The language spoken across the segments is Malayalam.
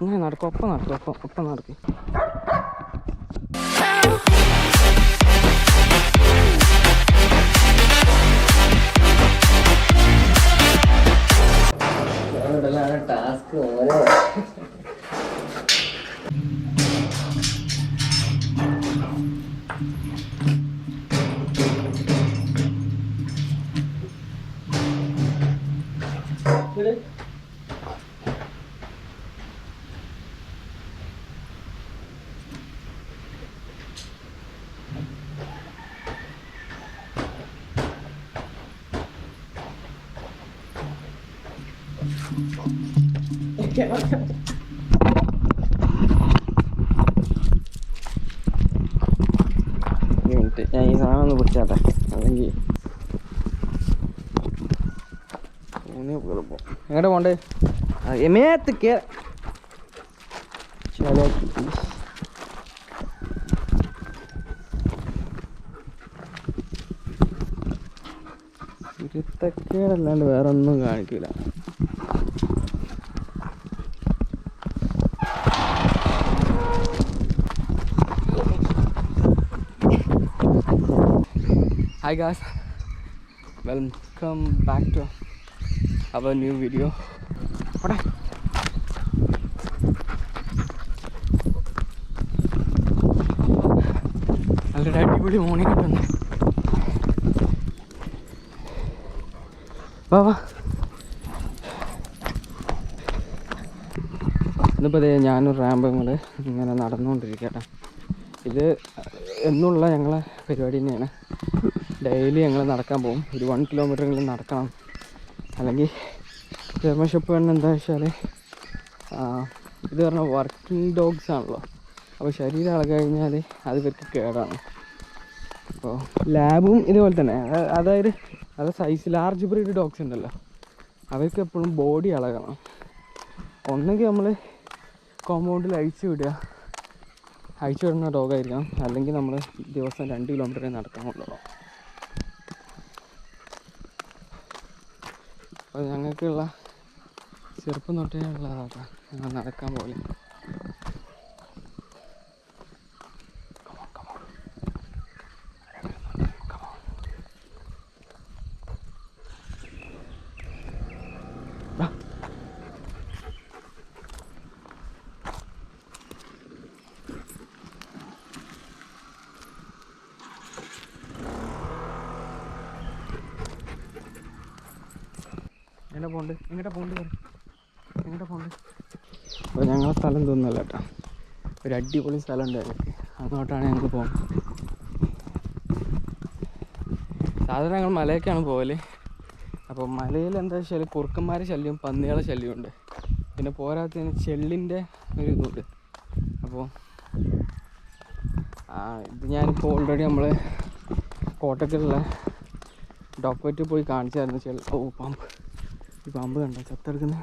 ഇങ്ങനെ നടക്കും ഒപ്പം നടക്കും ഒപ്പം ഒപ്പം നടക്കും ടാസ്ക് ഓരോ മിനിറ്റ് ഞാൻ ഈ സാധനം ഒന്ന് പിടിച്ചാട്ടെ. അല്ലെങ്കിൽ എങ്ങോട്ട് പോണ്ടേ? എമേത്ത് കേ ഇരുത്തക്കേടല്ലാണ്ട് വേറെ ഒന്നും കാണിക്കില്ല hi guys welcome back to our new video ഓടെ നല്ലൊരു അടിപൊളി മോർണിംഗ് കിട്ടുന്നു വാ ഇന്നിപ്പോൾ ഞാനും റാമ്പും കൂടെ ഇങ്ങനെ നടന്നുകൊണ്ടിരിക്കട്ടെ ഇത് എന്നുള്ള ഞങ്ങളെ പരിപാടി തന്നെയാണ്. ഡെയിലി ഞങ്ങൾ നടക്കാൻ പോകും. ഒരു വൺ കിലോമീറ്ററെങ്കിലും നടക്കണം. അല്ലെങ്കിൽ ജർമ്മൻഷിപ്പ് വേണം എന്താ വെച്ചാൽ ഇത് പറഞ്ഞാൽ വർക്കിംഗ് ഡോഗ്സ് ആണല്ലോ. അപ്പോൾ ശരീരം ഇളകി കഴിഞ്ഞാൽ അത് ഇവർക്ക് കേടാണ്. അപ്പോൾ ലാബും ഇതുപോലെ തന്നെ. അതായത് അത് സൈസ് ലാർജ് ബ്രീഡ് ഡോഗ്സ് ഉണ്ടല്ലോ. അവർക്ക് എപ്പോഴും ബോഡി ഇളകണം. ഒന്നെങ്കിൽ നമ്മൾ കോമ്പൗണ്ടിൽ അഴിച്ചു വിടുക. അഴിച്ചു വിടുന്ന ഡോഗായിരിക്കണം അല്ലെങ്കിൽ നമ്മൾ ദിവസം രണ്ട് കിലോമീറ്ററേ നടക്കാൻ കൊണ്ടുപോകണം അപ്പോൾ ഞങ്ങൾക്കുള്ള ചെറുപ്പം തൊട്ടേ ഉള്ളതാണ് ഞങ്ങൾ നടക്കാൻ പോലെ എങ്ങനെ പോണ്ട് എങ്ങോട്ടാ പോണ്ട് എങ്ങോട്ടാ പോണ്ട് അപ്പോൾ ഞങ്ങളെ സ്ഥലം തോന്നുന്നല്ല കേട്ടോ. ഒരു അടിപൊളി സ്ഥലമുണ്ട് ഞങ്ങൾക്ക് അങ്ങോട്ടാണ് ഞങ്ങൾക്ക് പോകുന്നത് സാധാരണ ഞങ്ങൾ മലയൊക്കെയാണ് പോകൽ അപ്പോൾ മലയിൽ എന്താ വെച്ചാൽ കുറുക്കന്മാരെ ശല്യം പന്നികളെ ശല്യമുണ്ട് പിന്നെ പോരാത്തതിന് ചെള്ളിന്റെ ഒരു ഇതുണ്ട്. അപ്പോൾ ഇത് ഞാനിപ്പോൾ ഓൾറെഡി നമ്മൾ കോട്ടക്കലുള്ള ഡോക്ടറേറ്റ് പോയി കാണിച്ചായിരുന്നു ചെള്ളി ഓ പാമ്പ്. ഈ പാമ്പ് കണ്ട? ചത്തെടുക്കുന്നത്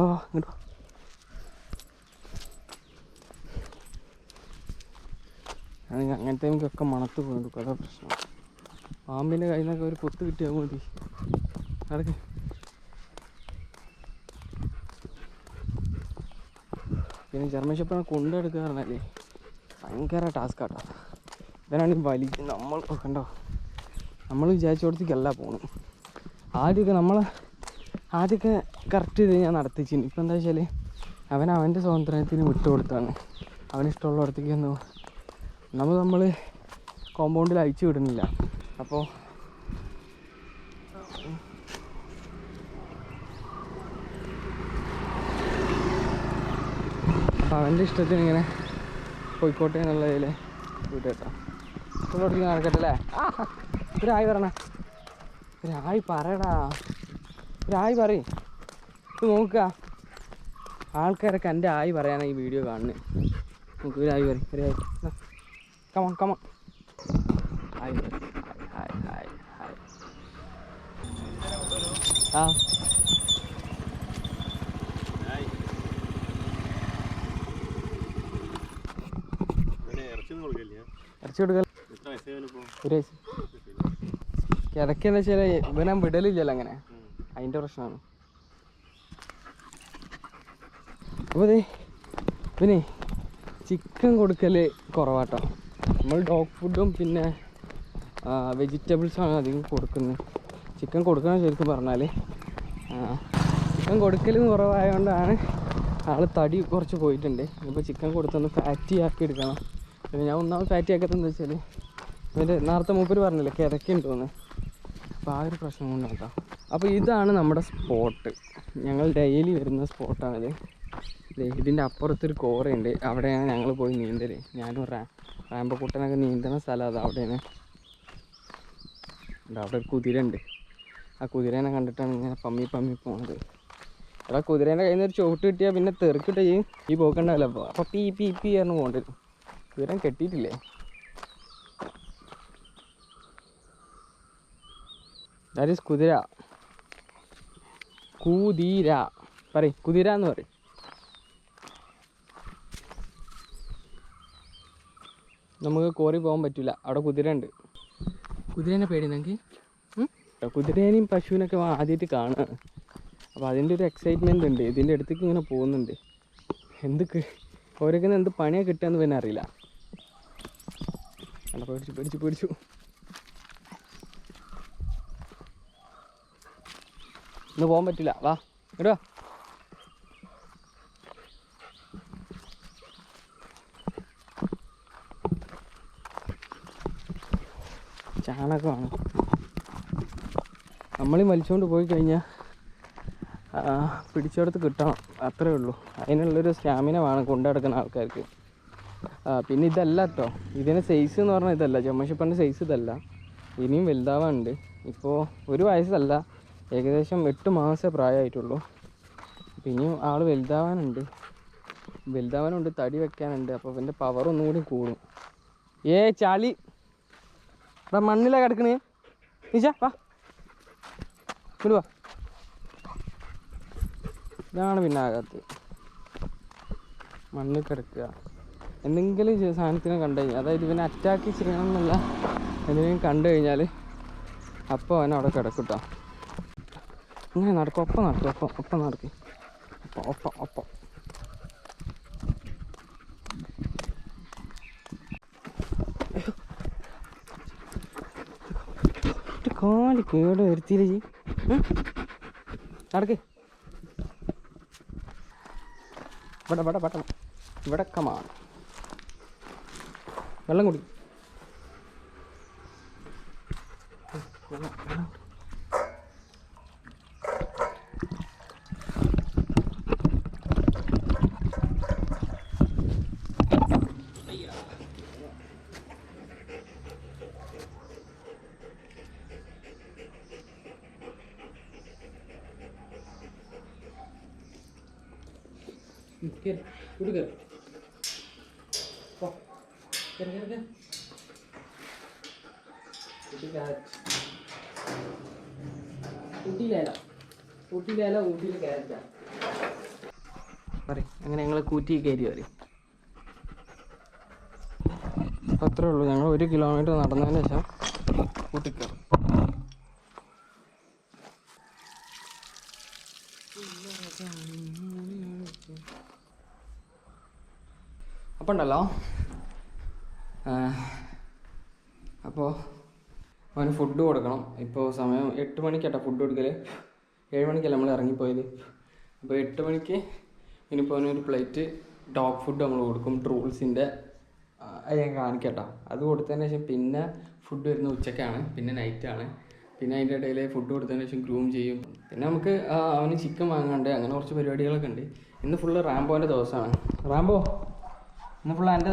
ആ ഇങ്ങോട്ട്. ആണെങ്കിൽ അങ്ങനത്തെ എനിക്കൊക്കെ മണത്ത് പോയി അതാ പ്രശ്നം. പാമ്പിന്റെ കയ്യിൽ നിന്നൊക്കെ ഒരു പൊത്ത് കിട്ടിയാൽ മതി. നടക്ക്. പിന്നെ ജർമ്മൻ കൊണ്ടെടുക്കുക പറഞ്ഞാലേ ഭയങ്കര ടാസ്ക് ആട്ടോ. വലിക്കുന്നത് വലി നമ്മൾ കണ്ടോ? നമ്മൾ വിചാരിച്ചോടത്തേക്കല്ല പോകണം ആദ്യമൊക്കെ നമ്മൾ ആദ്യമൊക്കെ കറക്റ്റ് ഇത് ഞാൻ നടത്തിച്ചിന് ഇപ്പം എന്താ വെച്ചാൽ അവൻ അവന്റെ സ്വാതന്ത്ര്യത്തിന് വിട്ടു കൊടുത്താണ് അവനിഷ്ടമുള്ളിടത്തേക്ക് ഒന്ന് നമ്മൾ നമ്മൾ കോമ്പൗണ്ടിൽ അയച്ചു വിടുന്നില്ല. അപ്പോൾ അവന്റെ ഇഷ്ടത്തിന് ഇങ്ങനെ പോയിക്കോട്ടെ എന്നുള്ളതിൽ വിട്ടു ഇഷ്ടമുള്ള ഇഷ്ടമുള്ളിടത്തേക്ക് നടക്കട്ടെ അല്ലേ? ആ ഒരു ആയി പറഞ്ഞ ഒരു ആയി പറയടാ. രായി പറ പറയും. ഇത് നോക്കുക ആൾക്കാരൊക്കെ എന്റെ ആയി പറയാനാണ് ഈ വീഡിയോ കാണുന്നത് നമുക്ക് ഒരു ആയി പറയും ഒരു ആയി കമൺ കമൺ ആയി ഹായ് ഹായ് ഹായ് ആ ഇറച്ചി കൊടുക്കല്ലേ ഒരു വയസ്സ് കിടക്കി എന്താ വെച്ചാൽ ഇവനെ വിടലില്ലല്ലോ അങ്ങനെ. അതിന്റെ പ്രശ്നമാണ്. അപ്പോൾ അതെ പിന്നെ ചിക്കൻ കൊടുക്കൽ കുറവാട്ടോ. നമ്മൾ ഡോഗ് ഫുഡും പിന്നെ വെജിറ്റബിൾസാണ് അധികം കൊടുക്കുന്നത്. ചിക്കൻ കൊടുക്കണം ശരിക്കും പറഞ്ഞാൽ ചിക്കൻ കൊടുക്കലും കുറവായതുകൊണ്ടാണ് ആൾ തടി കുറച്ച് പോയിട്ടുണ്ട്. ഇപ്പോൾ ചിക്കൻ കൊടുത്തൊന്ന് ഫാറ്റി ആക്കി എടുക്കണം. പിന്നെ ഞാൻ ഒന്നാമത് ഫാറ്റി ആക്കാത്തത് വെച്ചാൽ ഇവന്റെ നേരത്തെ മൂപ്പര് പറഞ്ഞില്ലേ കിതക്കുണ്ട് തോന്നുന്നു അപ്പോൾ ആ ഒരു പ്രശ്നം കൊണ്ടാണ് കേട്ടോ. അപ്പോൾ ഇതാണ് നമ്മുടെ സ്പോട്ട്. ഞങ്ങൾ ഡെയിലി വരുന്ന സ്പോട്ടാണിത് ഇതിന്റെ അപ്പുറത്തൊരു കോറയുണ്ട്. അവിടെയാണ് ഞങ്ങൾ പോയി നീന്തൽ ഞാനും റാ റാമ്പക്കൂട്ടനൊക്കെ നീന്തുന്ന സ്ഥലം അത് അവിടെയാണ്. അവിടെ ഒരു കുതിര ഉണ്ട് ആ കുതിരേനെ കണ്ടിട്ടാണ് ഇങ്ങനെ പമ്മി പമ്മി പോണത്. എടാ കുതിരേന്റെ കയ്യിൽ നിന്ന് ഒരു ചുവട്ട് കിട്ടിയാൽ പിന്നെ തെറുക്കിട്ട് ഈ പോക്കണ്ടാവില്ല അപ്പോൾ അപ്പോൾ പി പി പീ ആയിരുന്നു പോകേണ്ടി വരും കുതിരൻ കെട്ടിയിട്ടില്ലേ? ദാറ്റ് ഈസ് കുതിര. കുതിര. പറയ് കുതിര എന്ന് പറയും. നമുക്ക് കോറി പോകാൻ പറ്റില്ല അവിടെ കുതിര ഉണ്ട്. കുതിരേനെ പേടിയുന്നെങ്കിൽ കുതിരേനെയും പശുവിനൊക്കെ ആദ്യമായിട്ട് കാണുക അപ്പോൾ അതിന്റെ ഒരു എക്സൈറ്റ്മെന്റ് ഉണ്ട്. ഇതിന്റെ അടുത്തേക്ക് ഇങ്ങനെ പോകുന്നുണ്ട്. എന്ത് ഓരോക്കെ എന്ത് പണിയാണ് കിട്ടുകയെന്ന് പിന്നെ അറിയില്ല. അല്ല പേടിച്ചു പേടിച്ചു പേടിച്ചു. ഇന്ന് പോകാൻ പറ്റില്ല. വാ കേട്ടോ ചാണകമാണ് നമ്മളീ വലിച്ചുകൊണ്ട് പോയി കഴിഞ്ഞാൽ പിടിച്ചെടുത്ത് കിട്ടണം. അത്രേ ഉള്ളൂ. അതിനുള്ളൊരു സ്റ്റാമിന വേണം കൊണ്ടു നടക്കുന്ന ആൾക്കാർക്ക് പിന്നെ ഇതല്ല കേട്ടോ ഇതിന് സൈസ് എന്ന് പറഞ്ഞാൽ ഇതല്ല. ചമ്മശപ്പന്റെ സൈസ് ഇതല്ല. ഇനിയും വലുതാവാനുണ്ട്. ഇപ്പോൾ ഒരു വയസ്സല്ല. ഏകദേശം എട്ട് മാസമേ പ്രായമായിട്ടുള്ളൂ. ഇനിയും ആൾ വലുതാവാനുണ്ട്. വലുതാവാനുണ്ട് തടി വെക്കാനുണ്ട്. അപ്പോൾ ഇവന്റെ പവർ ഒന്നും കൂടി കൂടും. ഏ ചളി. എടാ മണ്ണിലാ കിടക്കണേ. നീച്ച വാ. ഇങ്ങോട്ട് വാ. ഇതാണ് പിന്നെ ആകാത്തത് മണ്ണിൽ കിടക്കുക. എന്തെങ്കിലും സാധനത്തിനും കണ്ടു കഴിഞ്ഞാൽ അതായത് ഇവനെ അറ്റാക്ക് ചെയ്യണം എന്നല്ല. എന്തെങ്കിലും കണ്ടു കഴിഞ്ഞാൽ അപ്പോൾ അവൻ അവിടെ കിടക്കും കേട്ടോ ഇങ്ങനെ നടക്കും ഒപ്പം നടക്കും ഒപ്പം ഒപ്പം നടക്കും. ഒപ്പം ഒപ്പം ഒപ്പം. കാൽ കേട് വരുത്തിയില്ല ജി? നടക്ക്. ഇവിടെ ഇവിടെ ഇവിടെ. ഇവിടെ കമാണ് വെള്ളം കുടി. വെള്ളം, വെള്ളം അങ്ങനെ ഞങ്ങൾ കൂറ്റി കയറി പറയും അത്രേ ഉള്ളൂ ഞങ്ങൾ ഒരു കിലോമീറ്റർ നടന്നതിന് ശേഷം കൂട്ടിക്കയറും അപ്പം ഉണ്ടല്ലോ അപ്പോൾ അവന് ഫുഡ് കൊടുക്കണം. ഇപ്പോൾ സമയം എട്ട് മണിക്കാട്ടോ ഫുഡ് കൊടുക്കൽ ഏഴ് മണിക്കല്ല നമ്മൾ ഇറങ്ങിപ്പോയത്? അപ്പോൾ എട്ട് മണിക്ക് ഇനിയിപ്പോൾ അവനൊരു പ്ലേറ്റ് ഡോഗ് ഫുഡ് നമ്മൾ കൊടുക്കും ട്രൂൾസിന്റെ അത് ഞാൻ കാണിക്കട്ടോ. അത് കൊടുത്തതിന് ശേഷം പിന്നെ ഫുഡ് വരുന്ന ഉച്ചക്കാണ്. പിന്നെ നൈറ്റാണ് പിന്നെ അതിന്റെ ഇടയിൽ ഫുഡ് കൊടുത്തതിന് ശേഷം ഗ്രൂം ചെയ്യും. പിന്നെ നമുക്ക് അവന് ചിക്കൻ വാങ്ങാണ്ട് അങ്ങനെ കുറച്ച് പരിപാടികളൊക്കെ ഉണ്ട്. ഇന്ന് ഫുള്ള് റാംബോന്റെ ദിവസമാണ്. റാംബോ ഇന്ന് ഫുള്ള് എന്റെ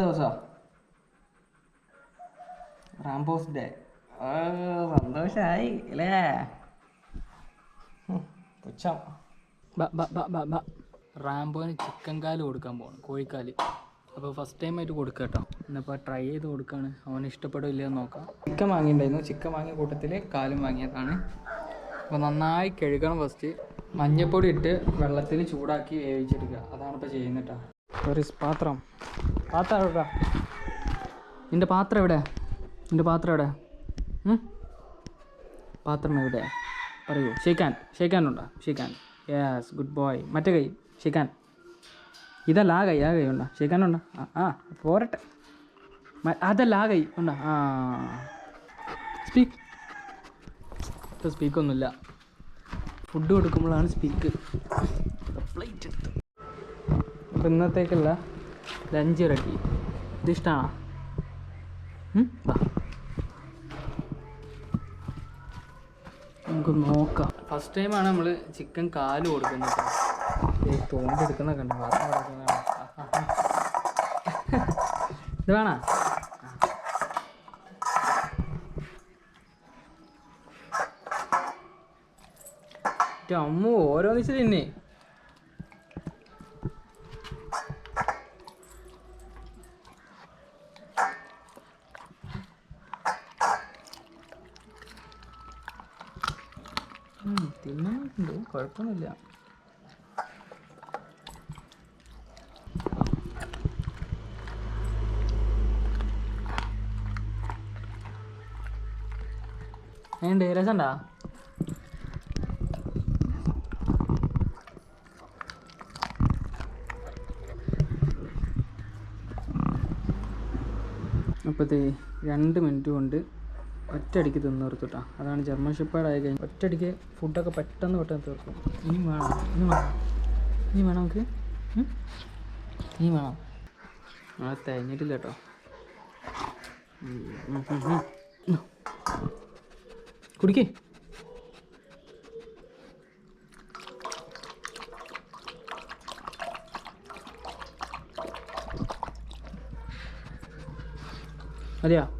ഡേ സന്തോഷായി അല്ലേ? പുച്ഛം റാംബോന് ചിക്കൻ കാൽ കൊടുക്കാൻ പോകണം കോഴിക്കാൽ. അപ്പോൾ ഫസ്റ്റ് ടൈം ആയിട്ട് കൊടുക്കുക കേട്ടോ എന്നപ്പോൾ ട്രൈ ചെയ്ത് കൊടുക്കുകയാണ് അവന് ഇഷ്ടപ്പെടില്ല എന്ന് നോക്കാം. ചിക്കൻ വാങ്ങിയിട്ടുണ്ടായിരുന്നു. ചിക്കൻ വാങ്ങിയ കൂട്ടത്തിൽ കാലും വാങ്ങിയതാണ്. അപ്പോൾ നന്നായി കഴുകണം ഫസ്റ്റ് മഞ്ഞപ്പൊടി ഇട്ട് വെള്ളത്തിൽ ചൂടാക്കി വേവിച്ചെടുക്കുക. അതാണ് ഇപ്പോൾ ചെയ്യുന്നത് ഒരു പാത്രം. പാത്രം എവിടെ? നിന്റെ പാത്രം എവിടെ? നിന്റെ പാത്രം എവിടെ? പാത്രം എവിടെ? പറയൂ. ഷെയ്ക്കാൻ ഷെയ്ക്കാനുണ്ടോ ഷെയ്ക്കാൻ യെസ് ഗുഡ് ബോയ് മറ്റേ കൈ. ഷെയ്ക്കാൻ ഇതല്ല ആ കൈ ആ കൈ ഉണ്ടോ? ഷെയ്ക്കാനുണ്ടോ ആ ആ പോരട്ടെ. അതല്ല ആ കൈ ഉണ്ടോ? ആ. സ്പീക്ക് ഇപ്പോൾ സ്പീക്കൊന്നുമില്ല ഫുഡ് കൊടുക്കുമ്പോഴാണ് സ്പീക്ക് പ്ലേറ്റ് അപ്പോൾ ഇന്നത്തേക്കുള്ള ലഞ്ച് റെഡി. ഇതിഷ്ടമാണോ നമുക്ക് നോക്കാം. ഫസ്റ്റ് ടൈമാണ് നമ്മൾ ചിക്കൻ കാൽ കൊടുക്കുന്നത് തോണ്ടെടുക്കുന്ന കണ്ടു? വാർത്ത. ഇത് വേണോ? അമ്മു ഓരോന്നിച്ച് തിന്നെ. കുഴപ്പമൊന്നുമില്ല. ഏണ്ട് രസണ്ടാ അപ്പോഴത്തേ രണ്ട് മിനിറ്റ് കൊണ്ട് ഒറ്റയടിക്ക് തിന്ന് തീർത്തുട്ടാ. അതാണ് ജർമ്മൻ ഷെപ്പേർഡ് ആയി കഴിഞ്ഞാൽ ഒറ്റയടിക്ക് ഫുഡൊക്കെ പെട്ടെന്ന് പെട്ടെന്ന് തീർക്കും. ഇനി വേണം. ഇനി വേണം. ഇനി വേണം നമുക്ക്? ഇനി വേണം. ആ തേഞ്ഞിട്ടില്ല കേട്ടോ. കുടിക്കേ. മതിയോ?